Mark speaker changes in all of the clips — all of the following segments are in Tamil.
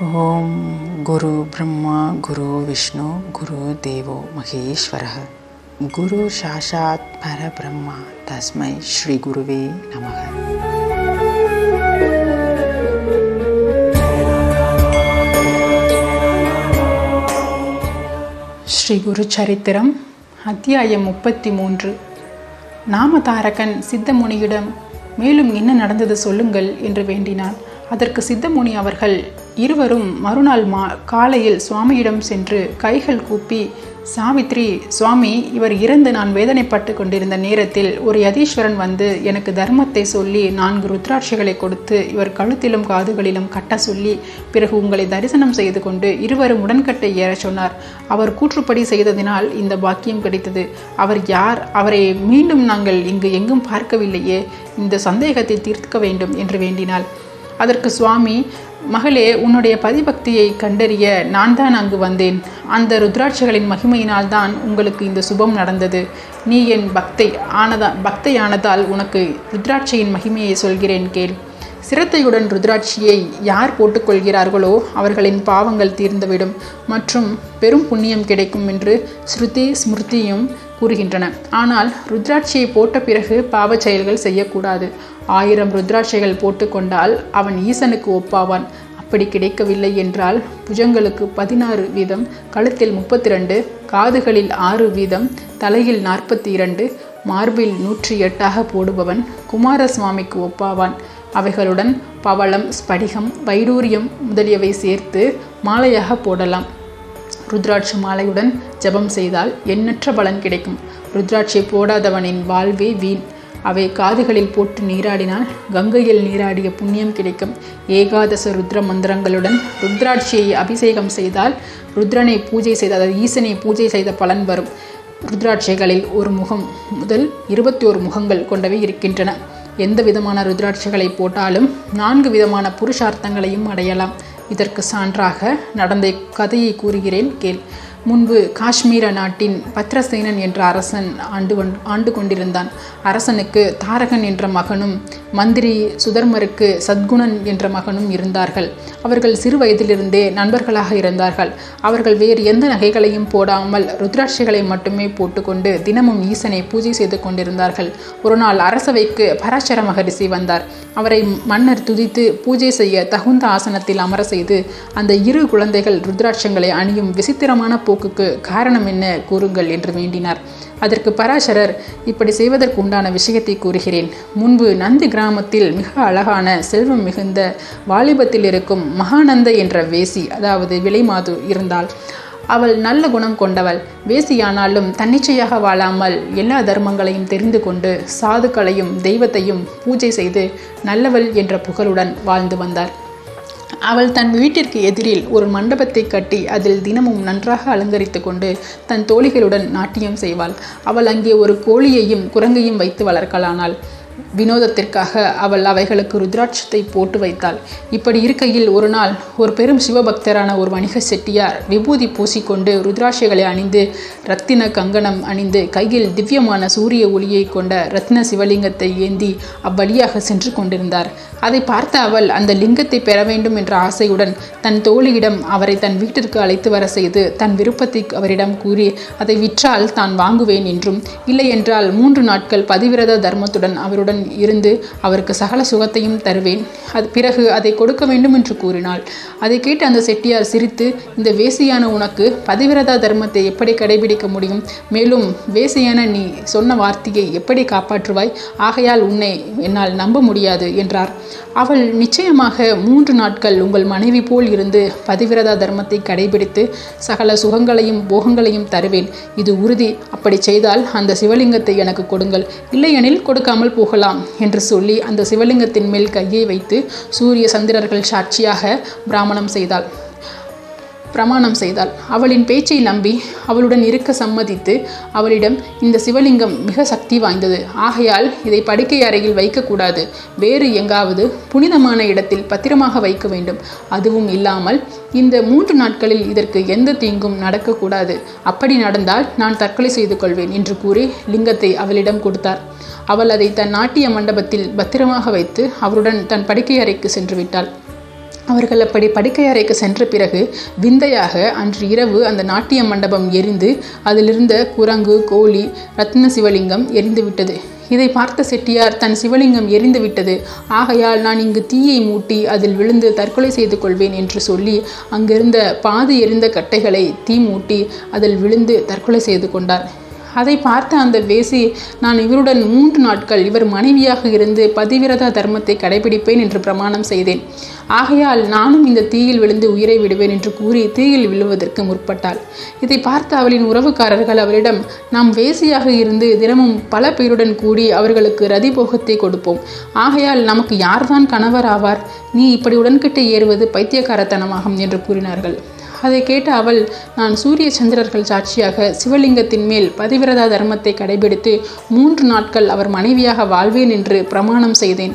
Speaker 1: ஓம் குரு பிரம்மா குரு விஷ்ணு குரு தேவோ மகேஸ்வர குரு சாஷாத் பரபிரம்மா தஸ்மை ஸ்ரீ குருவே நமக. ஸ்ரீ குரு சரித்திரம் அத்தியாயம் முப்பத்தி மூன்று நாமதாரகன் சித்தமுனியிடம் மேலும் என்ன நடந்தது சொல்லுங்கள் என்று வேண்டினான். அதற்கு சித்தமுனி அவர்கள் இருவரும் மறுநாள் மா காலையில் சுவாமியிடம் சென்று கைகள் கூப்பி சாவித்ரி சுவாமி இவர் இறந்து நான் வேதனைப்பட்டு கொண்டிருந்த நேரத்தில் ஒரு யதீஸ்வரன் வந்து எனக்கு தர்மத்தை சொல்லி நான்கு ருத்ராட்சிகளை கொடுத்து இவர் கழுத்திலும் காதுகளிலும் கட்ட சொல்லி பிறகு உங்களை தரிசனம் செய்து கொண்டு இருவரும் உடன்கட்டை ஏற சொன்னார். அவர் கூற்றுப்படி செய்ததினால் இந்த பாக்கியம் கிடைத்தது. அவர் யார்? அவரை மீண்டும் நாங்கள் இங்கு எங்கும் பார்க்கவில்லையே. இந்த சந்தேகத்தை தீர்க்க வேண்டும் என்று வேண்டினாள். அதற்கு சுவாமி மகளே உன்னுடைய பதிபக்தியை கண்டறிய நான் தான் அங்கு வந்தேன். அந்த ருத்ராட்சிகளின் மகிமையினால் தான் உங்களுக்கு இந்த சுபம் நடந்தது. நீ என் பக்தை ஆனதா பக்தையானதால் உனக்கு ருத்ராட்சியின் மகிமையை சொல்கிறேன் கேள். சிரத்தையுடன் ருத்ராட்சியை யார் போட்டுக்கொள்கிறார்களோ அவர்களின் பாவங்கள் தீர்ந்துவிடும். மற்றும் பெரும் புண்ணியம் கிடைக்கும் என்று ஸ்ருதி ஸ்மிருதியும் கூறுகின்றன. ஆனால் ருத்ராட்சியை போட்ட பிறகு பாவச் செயல்கள் செய்யக்கூடாது. ஆயிரம் ருத்ராட்சைகள் போட்டுக்கொண்டால் அவன் ஈசனுக்கு ஒப்பாவான். அப்படி கிடைக்கவில்லை என்றால் புஜங்களுக்கு பதினாறு வீதம் கழுத்தில் முப்பத்தி ரெண்டு காதுகளில் ஆறு வீதம் தலையில் நாற்பத்தி இரண்டு மார்பில் நூற்றி எட்டாக போடுபவன் குமாரசுவாமிக்கு ஒப்பாவான். அவைகளுடன் பவளம் ஸ்படிகம் வைடூரியம் முதலியவை சேர்த்து மாலையாக போடலாம். ருத்ராட்ச மாலையுடன் ஜபம் செய்தால் எண்ணற்ற பலன் கிடைக்கும். ருத்ராட்சை போடாதவனின் வாழ்வே வீண். அவை காதுகளில் போட்டு நீராடினால் கங்கையில் நீராடிய புண்ணியம் கிடைக்கும். ஏகாதச ருத்ர மந்திரங்களுடன் ருத்ராட்சியை அபிஷேகம் செய்தால் ருத்ரனை பூஜை செய்த அதாவது ஈசனை பூஜை செய்த பலன் வரும். ருத்ராட்சைகளில் ஒரு முகம் முதல் இருபத்தி ஒரு முகங்கள் கொண்டவை இருக்கின்றன. எந்த விதமான ருத்ராட்சைகளை போட்டாலும் நான்கு விதமான புருஷார்த்தங்களையும் அடையலாம். இதற்கு சான்றாக நடந்த கதையை கூறுகிறேன். கேள். முன்பு காஷ்மீர நாட்டின் பத்ரசேனன் என்ற அரசன் ஆண்டு ஆண்டு கொண்டிருந்தான். அரசனுக்கு தாரகன் என்ற மகனும் மந்திரி சுதர்மருக்கு சத்குணன் என்ற மகனும் இருந்தார்கள். அவர்கள் சிறு வயதிலிருந்தே நண்பர்களாக இருந்தார்கள். அவர்கள் வேறு எந்த நகைகளையும் போடாமல் ருத்ராட்சிகளை மட்டுமே போட்டுக்கொண்டு தினமும் ஈசனை பூஜை செய்து கொண்டிருந்தார்கள். ஒரு நாள் அரசவைக்கு பராசர மகரிஷி வந்தார். அவரை மன்னர் துதித்து பூஜை செய்ய தகுந்த ஆசனத்தில் அமர செய்து அந்த இரு குழந்தைகள் ருத்ராட்சங்களை அணியும் விசித்திரமான போக்குக்கு காரணம் என்ன கூறுங்கள் என்று வேண்டினார். அதற்கு பராசரர் இப்படி செய்வதற்கு உண்டான விஷயத்தை கூறுகிறேன். முன்பு நந்தி கிராமத்தில் மிக அழகான செல்வம் மிகுந்த வாலிபத்தில் இருக்கும் மகானந்த என்ற வேசி அதாவது விலைமாது இருந்தாள். அவள் நல்ல குணம் கொண்டவள். வேசியானாலும் தன்னிச்சையாக வாழாமல் எல்லா தர்மங்களையும் தெரிந்து கொண்டு சாதுக்களையும் தெய்வத்தையும் பூஜை செய்து நல்லவள் என்ற புகழுடன் வாழ்ந்து வந்தார். அவள் தன் வீட்டிற்கு எதிரில் ஒரு மண்டபத்தை கட்டி அதில் தினமும் நன்றாக அலங்கரித்து கொண்டு தன் தோழிகளுடன் நாட்டியம் செய்வாள். அவள் அங்கே ஒரு கோழியையும் குரங்கையும் வைத்து வளர்க்கலானாள். வினோதத்திற்காக அவள் அவைகளுக்கு ருத்ராட்சத்தை போட்டு வைத்தாள். இப்படி இருக்கையில் ஒரு நாள் ஒரு பெரும் சிவபக்தரான ஒரு வணிக செட்டியார் விபூதி பூசிக்கொண்டு ருத்ராட்சைகளை அணிந்து ரத்தின கங்கணம் அணிந்து கையில் திவ்யமான சூரிய ஒளியை கொண்ட ரத்ன சிவலிங்கத்தை ஏந்தி அவ்வழியாக சென்று கொண்டிருந்தார். அதை பார்த்த அவள் அந்த லிங்கத்தை பெற வேண்டும் என்ற ஆசையுடன் தன் தோழியிடம் அவரை தன் வீட்டிற்கு அழைத்து வர செய்து தன் விருப்பத்தை அவரிடம் கூறி அதை விற்றால் தான் வாங்குவேன் என்றும் இல்லையென்றால் மூன்று நாட்கள் பதிவிரத தர்மத்துடன் அவருடன் இருந்து அவருக்கு சகல சுகத்தையும் தருவேன். அது பிறகு அதை கொடுக்க வேண்டும் என்று கூறினாள். அதை கேட்டு அந்த செட்டியார் சிரித்து இந்த வேசியான உனக்கு பதிவிரதா தர்மத்தை எப்படி கடைபிடிக்க முடியும்? மேலும் வேசியான நீ சொன்ன வார்த்தையை எப்படி காப்பாற்றுவாய்? ஆகையால் உன்னை என்னால் நம்ப முடியாது என்றார். அவள் நிச்சயமாக மூன்று நாட்கள் உங்கள் மனைவி போல் இருந்து பதிவிரதா தர்மத்தை கடைபிடித்து சகல சுகங்களையும் போகங்களையும் தருவேன். இது உறுதி. அப்படி செய்தால் அந்த சிவலிங்கத்தை எனக்கு கொடுங்கள். இல்லையெனில் கொடுக்காமல் போகலாம் என்று சொல்லி அந்த சிவலிங்கத்தின் மேல் கையை வைத்து சூரிய சந்திரர்கள் சாட்சியாக பிராமணம் செய்தாள். பிரமாணம் செய்தாள். அவளின் பேச்சை நம்பி அவளுடன் இருக்க சம்மதித்து அவளிடம் இந்த சிவலிங்கம் மிக சக்தி வாய்ந்தது. ஆகையால் இதை படுக்கை அறையில் வைக்கக்கூடாது வேறு எங்காவது புனிதமான இடத்தில் பத்திரமாக வைக்க வேண்டும். அதுவும் இல்லாமல் இந்த மூன்று நாட்களில் இதற்கு எந்த தீங்கும் நடக்கக்கூடாது அப்படி நடந்தால் நான் தற்கொலை செய்து கொள்வேன் என்று கூறி லிங்கத்தை அவளிடம் கொடுத்தார். அவள் அதை தன் நாட்டிய மண்டபத்தில் பத்திரமாக வைத்து அவருடன் தன் படுக்கை அறைக்கு சென்று விட்டாள். அவர்கள் அப்படி படுக்கை அறைக்கு சென்ற பிறகு விந்தையாக அன்று இரவு அந்த நாட்டிய மண்டபம் எரிந்து அதிலிருந்த குரங்கு கோழி ரத்ன சிவலிங்கம் எரிந்து விட்டது. இதை பார்த்த செட்டியார் தன் சிவலிங்கம் எரிந்து விட்டது. ஆகையால் நான் இங்கு தீயை மூட்டி அதில் விழுந்து தற்கொலை செய்து கொள்வேன் என்று சொல்லி அங்கிருந்த பாதி எரிந்த கட்டைகளை தீ மூட்டி அதில் விழுந்து தற்கொலை செய்து கொண்டார். அதை பார்த்த அந்த வேசி நான் இவருடன் மூன்று நாட்கள் இவர் மனைவியாக இருந்து பதிவிரதா தர்மத்தை கடைபிடிப்பேன் என்று பிரமாணம் செய்தேன். ஆகையால் நானும் இந்த தீயில் விழுந்து உயிரை விடுவேன் என்று கூறி தீயில் விழுவதற்கு முற்பட்டாள். இதை பார்த்த அவளின் உறவுக்காரர்கள் அவளிடம் நாம் வேசியாக இருந்து தினமும் பல பேருடன் கூடி அவர்களுக்கு ரதி போகத்தை கொடுப்போம். ஆகையால் நமக்கு யார்தான் கணவர் ஆவார்? நீ இப்படி உடன்கிட்ட ஏறுவது பைத்தியக்காரத்தனமாகும் என்று கூறினார்கள். அதை கேட்ட அவள் நான் சூரிய சந்திரர்கள் சாட்சியாக சிவலிங்கத்தின் மேல் பதிவிரதா தர்மத்தை கடைபிடித்து மூன்று நாட்கள் அவர் மனைவியாக வாழ்வேன் என்று பிரமாணம் செய்தேன்.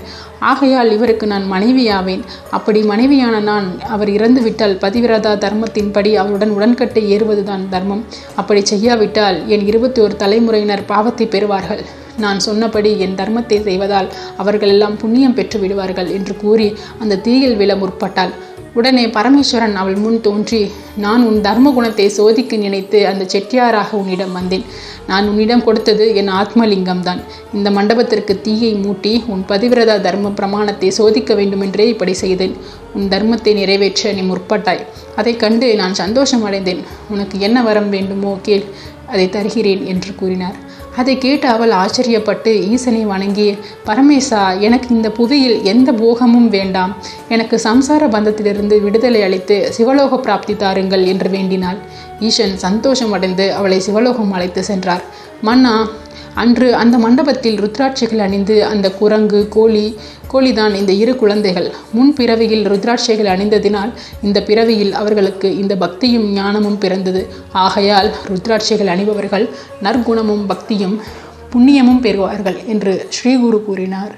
Speaker 1: ஆகையால் இவருக்கு நான் மனைவியாவேன். அப்படி மனைவியான நான் அவர் இறந்துவிட்டால் பதிவிரதா தர்மத்தின்படி அவருடன் உடன்கட்டை ஏறுவதுதான் தர்மம். அப்படி செய்யாவிட்டால் என் இருபத்தி ஒரு தலைமுறையினர் பாவத்தை பெறுவார்கள். நான் சொன்னபடி என் தர்மத்தை செய்வதால் அவர்களெல்லாம் புண்ணியம் பெற்று விடுவார்கள் என்று கூறி அந்த தீயில் விழ முற்பட்டாள். உடனே பரமேஸ்வரன் அவள் முன் தோன்றி நான் உன் தர்ம குணத்தை சோதிக்க நினைத்து அந்த செட்டியாராக உன்னிடம் வந்தேன். நான் உன்னிடம் கொடுத்தது என் ஆத்மலிங்கம் தான் இந்த மண்டபத்திற்கு தீயை மூட்டி உன் பதிவிரதா தர்ம பிரமாணத்தை சோதிக்க வேண்டுமென்றே இப்படி செய்தேன். உன் தர்மத்தை நிறைவேற்ற நீ முற்பட்டாய். அதை கண்டு நான் சந்தோஷம் அடைந்தேன் உனக்கு என்ன வரம் வேண்டுமோ கேள். அதை தருகிறேன் என்று கூறினார். அதை கேட்டு அவள் ஆச்சரியப்பட்டு ஈசனை வணங்கி பரமேசா எனக்கு இந்த புவியில் எந்த போகமும் வேண்டாம். எனக்கு சம்சார பந்தத்திலிருந்து விடுதலை அளித்து சிவலோக பிராப்தி தாருங்கள் என்று வேண்டினாள். ஈசன் சந்தோஷம் அடைந்து அவளை சிவலோகம் அழைத்து சென்றார். மன்னா அன்று அந்த மண்டபத்தில் ருத்ராட்சிகள் அணிந்து அந்த குரங்கு கோழி கோழிதான் இந்த இரு குழந்தைகள். முன் பிறவியில் ருத்ராட்சிகள் அணிந்ததினால் இந்த பிறவியில் அவர்களுக்கு இந்த பக்தியும் ஞானமும் பிறந்தது. ஆகையால் ருத்ராட்சிகள் அணிபவர்கள் நற்குணமும் பக்தியும் புண்ணியமும் பெறுவார்கள் என்று ஸ்ரீகுரு கூறினார்.